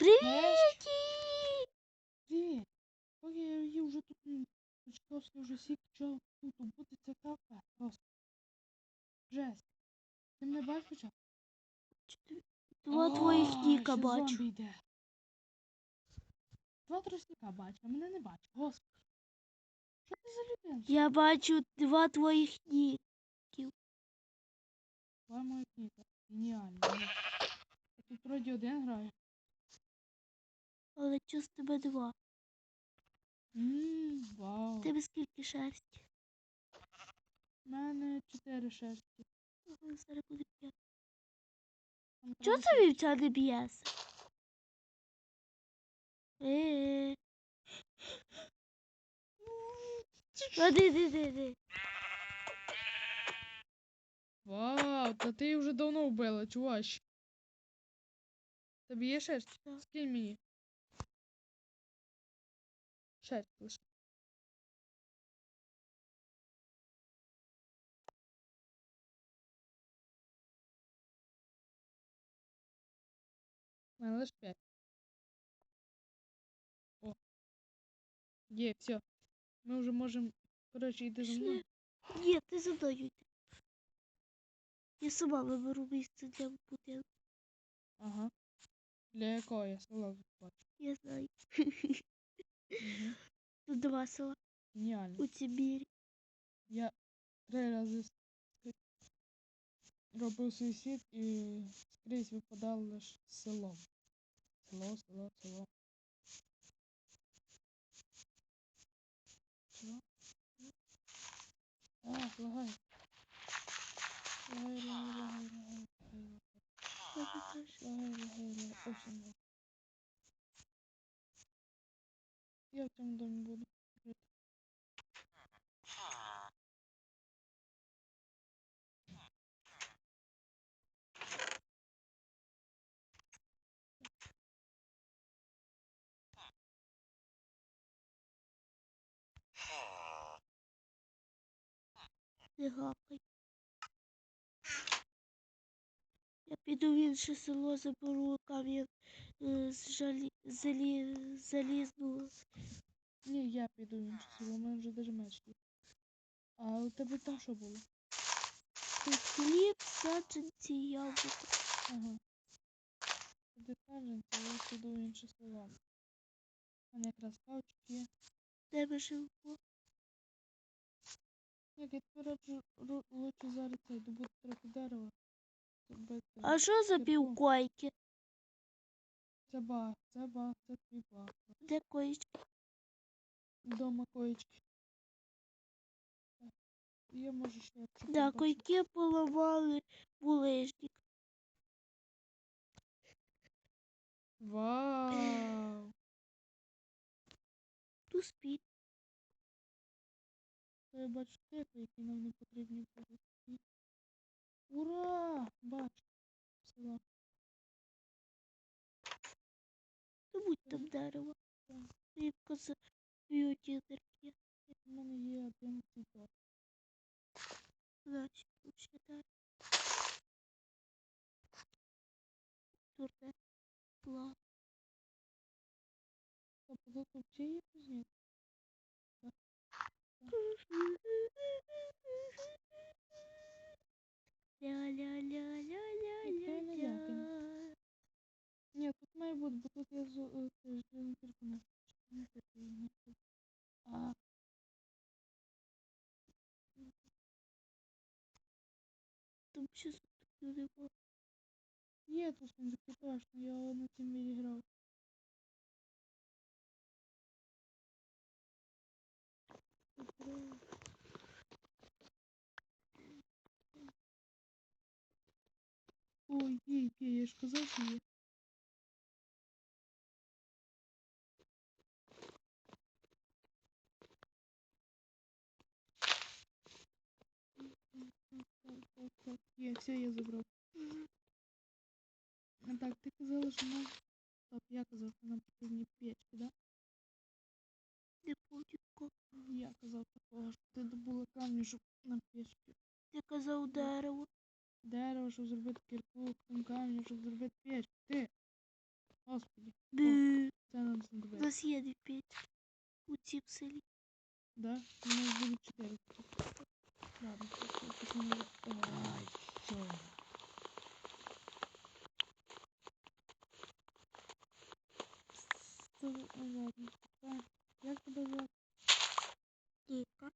Привіт! Привіт! Поки я її вже тут почекався вже чого тут буде це кафе. Просто. Жесть. Ти мене бачиш хоча? Два твоїх ніка бачу. Два тростника бачу, а мене не бачу. Господи. Що ти за людина? Я бачу два твоїх ніка. Два моїх ніка. Геніально. Я тут вроді один граю. Але чого з тебе два? Ммм, вау. Тебе скільки шерсті? У мене чотири шерсті. Ага, Зараз буде п'ять. Чого це вівця не б'єся? Е-е. Ходи, іди, іди. Вау, та ти її вже давно вбила, чувач. Тобі є шерсть? Скинь мені. Шерсть лише. У мене лише. О. Є, все. Ми вже можемо. Коротше, йди за мною. Ні, ти за мною йди. Я сама виберу місце для будинку. Ага. Для якого я села бачу. Я знаю. Угу. Два села Геніально. у Тибірі. Я три рази робив суїцид і скрізь випадало лише село. Село, село, село. Село? А, лагай, лагай, лагай, лагай, Що ти кажеш? лагай, лагай, лагай. О, все, ну. Я в цьому домі буду. жити. Гапай. Я піду в інше село, заберу камінь е, з жалі... залі... залізну. Ні, я піду в інше село, у мене вже даже меч є. А у тебе там що було? Хліб, саджанці, яблука. Ага. Туди саджанці, я піду в інше село. У мене якраз кавчик є. Де ми живемо? Я тепер раджу лучше зараз цей добути трохи дерева. А що за півкойки? Це баг, це баг, це твій баг. Де коїчки? Дома коїчки. Я можу ще якщо Да, койки поламали булижник. Вау! Ту спіть. Бачу теплі, які нам не потрібні будуть. І- Ура! Бачу. Села. То будь там дерево. Рібка за б'юті дерки. У мене є один цвіток. Значить, тут ще далі. Турне. Пла. Тобто тут взагалі є кузнець? Ля-ля-ля-ля-ля-ля-ля. Ні, тут має бути, бо тут я не тільки на. А. Там щось тут не було. Є тут не таке точно, я на цим відіграв. Ой, є, є, я ж казав, що є. Є, все, я забрав. А так, ти казала, що нам... Так, я казав, що нам потрібні печки, да? Не пам'ятаю. Я казав такого, що ти добула камінь, щоб на печки. Ти казав дерево. Дерево, щоб зробити кірку, потім камінь, щоб зробити печку. Ти! Господи, Бу. це нам У знадобиться. нас є дві п'ять. У цім селі. Да? У нас буде 4. Ладно, все, почнемо. Ай, ну, ладно. Так, Як тебе звати? Кіка.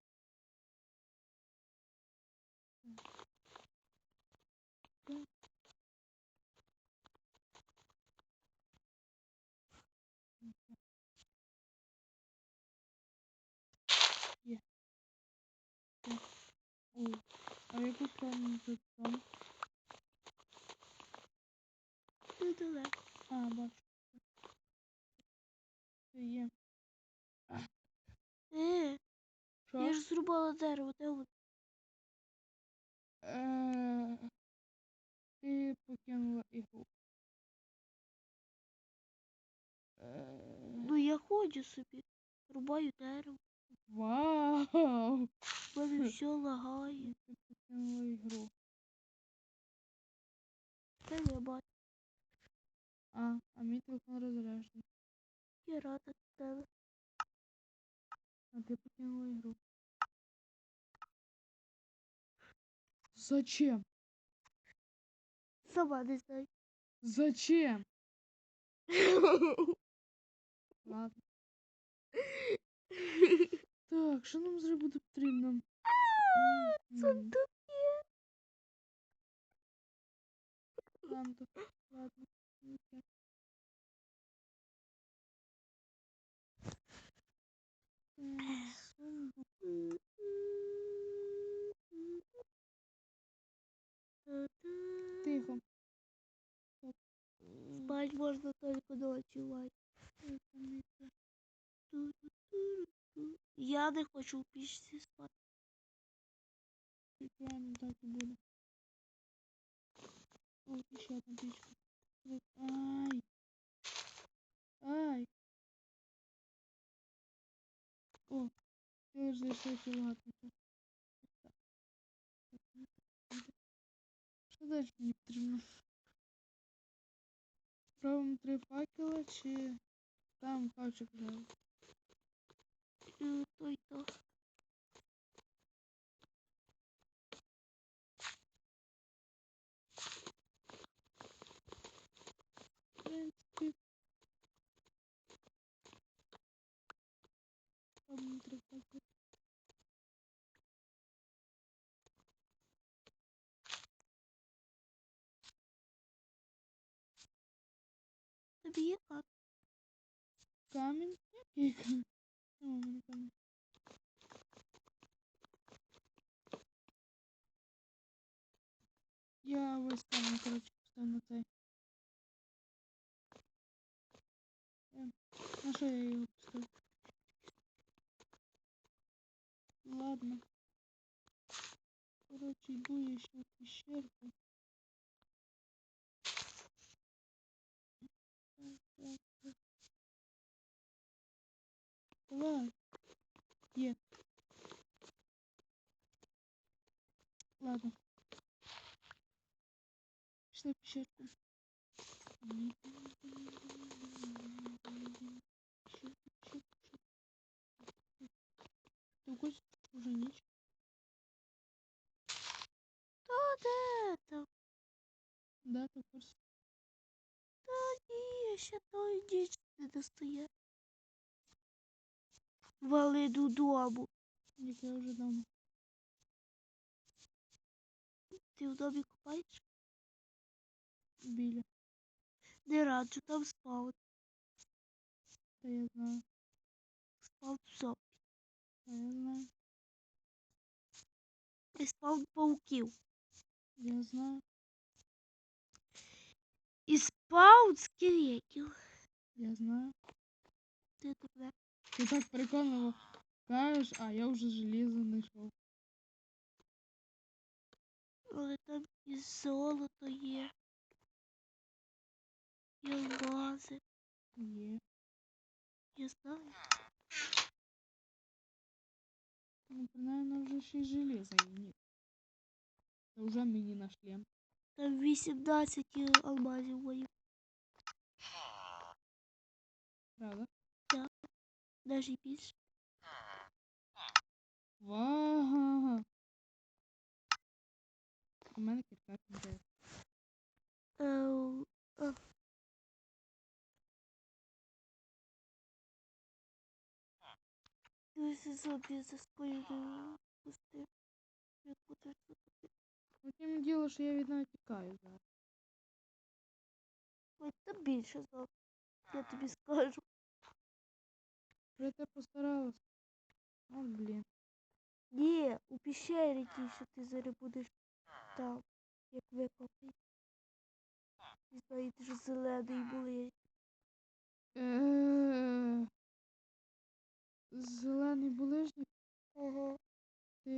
Є. Є. О, а яку ти там? Ти далеко. А, бачу. Є. Е, Що? я ж зрубала дерево, де воно? Е, Ти покинула ігру. Е, Ну я ходжу собі. Рубаю дерево. Вау! Мене все лагає. Ти покинула ігру. Та я бачу. А, а мій телефон розряджений. Я рада тебе. А ти покинула ігру. Зачем? Сама не знаю. Зачем? Ладно. Так, що нам зараз буде потрібно? Сундук є. Ладно, ладно. сундук. Тихо. Спать можно только ночью, Вань. Я не хочу в пічці спати. І Правильно так і буде. О, ще одна пічка. Ай. Ай. О, я вже зайшов кілатника. Що далі мені потрібно? Робимо три факела чи там павчик взяли? Е, Той то. В принципі. Робимо три факела. Тобі є как? Камінь? Я весь камінь, коротше, поставив на цей. Е, На що я його поставив? Ладно. Коротше, йду я ще в пещерку. Так, так, так. Давай. Є. Ладно. Пішли в пещерку. Пещерку, пещерку, пещерку. Ти в курсі, що вже ніч? Та де там? Да, ти в курсі. Ні, ще той ніч не достає. Вали додому. Як я вже дома. Ти в домі купаєш? Біля. Не раджу там спав. Та я знаю. Спав все. Та я знаю. І спав пауків. Я знаю. І спав скелетів. Я знаю. Ти тебе. Ти так переконливо кажеш, а я вже желізо знайшов. Але там і золото є. І алмази. Є. Я знаю. Ну, принаймні вже ще й желізо є. Ні. Це вже мені на шлем. Там 18 алмазів моїх. Правда? Навіть більше. Вау! У мене кірка кінцева. Ау, а. Дивися, зомбі за. Як будеш тут. Потім діло, що я від неї тікаю зараз. Ой, там більше. Я тобі скажу. Вже те постаралась. От блін. Ні, у пещері ті, що ти зараз будеш там, як викопай. Не знаю, ти ж зелений були. Е, Зелений булижник, Ага. ти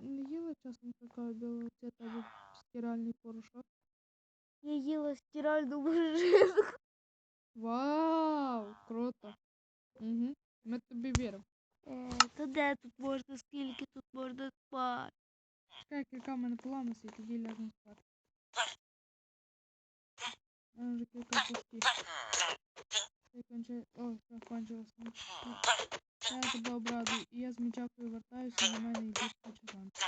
не їла часом такого білого цвіта або стиральний порошок? Я їла стиральну машину. Вау, круто. Угу. Ми тобі віримо. Е, та де тут можна, скільки тут можна спати? Чекай, кілька в мене поламався, і тоді ляжемо спати. А вже кілька пусті. Я кончаю. О, все, кончилося. Ну, Я тебе обрадую. І я з мічакою вертаюся, на мене йдуть почесанці.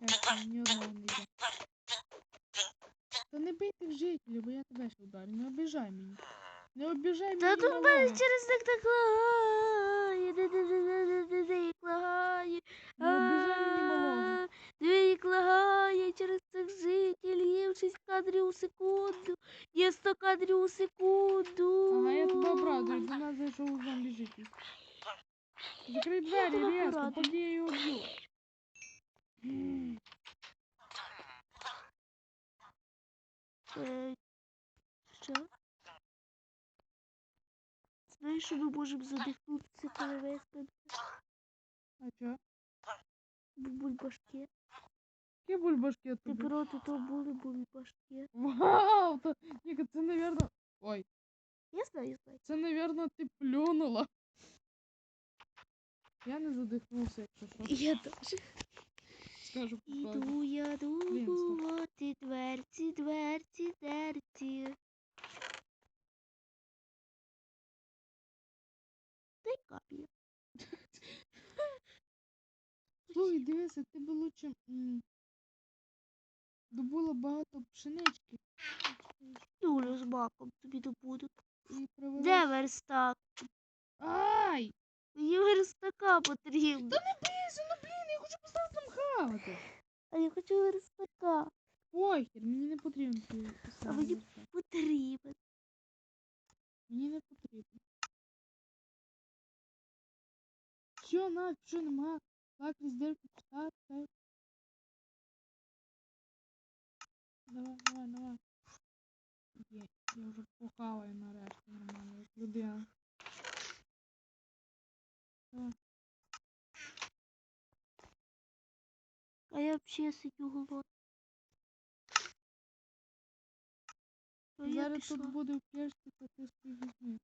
Як ні одного не йде. Та не бийте в жителі, бо я тебе ще вдарю. Не обіжай мені. Не обіжай Та тут мене через них так лагає. Лагає. Не обіжай мені малого. Диви, як лагає через цих жителів. 6 кадрів у секунду. Є 100 кадрів у секунду. Ага, я тебе обрадую. До нас зайшов зомбі житель. Закрий двері, різко, я його б'ю. Що? Знаєш, що ми можемо задихнутися, коли веснемо А чо? в бульбашки. Які бульбашки Ти тобі? проти того були бульбашки. Вау! То, Ніка, це, навірно... Ой, Я знаю, я знаю. це, навірно, ти плюнула. Я не задихнувся, якщо що. Я теж. Скажу по правді. Іду я Блін, стоп. думати дверці, дверці, Слухай, дивися, ти би лучше добула багато пшенички Юлю з маком тобі добуду. Де верстак? Ай! Мені верстака потрібно. Та не бійся, ну блін, я хочу поставити там хавати. А я хочу верстака. Похер, мені не потрібен твій А мені- Потрібен. Мені не потрібно. Що, на, що нема? Так, дирку поставити. так. Давай, давай, давай. Є, я вже похаваю нарешті нормально, як людина. А я взагалі сидю голодна. Ну, Зараз тут буде пляшки, то ти собі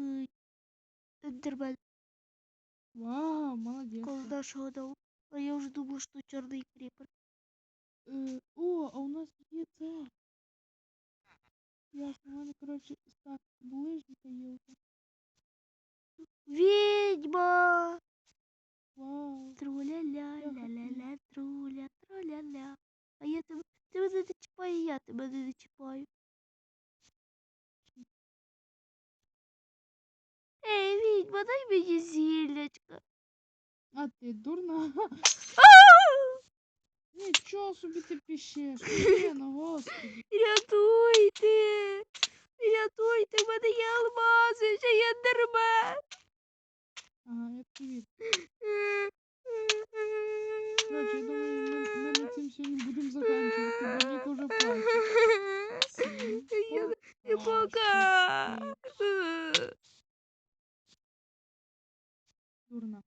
візьми. Вау, молодець. коло нашого. А я вже думала, що чорний кріпер. Е, о, а у нас є це. Ясно, коротше, так, булижника є. вже. Відьма! Вау. Труля-ля, Я ля-ля-ля, труля, труля-ля. А я тебе, ти мене не чіпає, я тебе не чіпаю. Ей, відьма, дай мені зіллячка. А ти дурна. Нічого собі ти пішеш. Лена, господи. Рятуйте! Рятуйте, в мене є алмази, ще є ендермен. Ага, я привіт. Коротше, я думаю, ми, ми на цим сьогодні будемо закінчувати, бо Ніка вже плаче. Всім Я пока дурно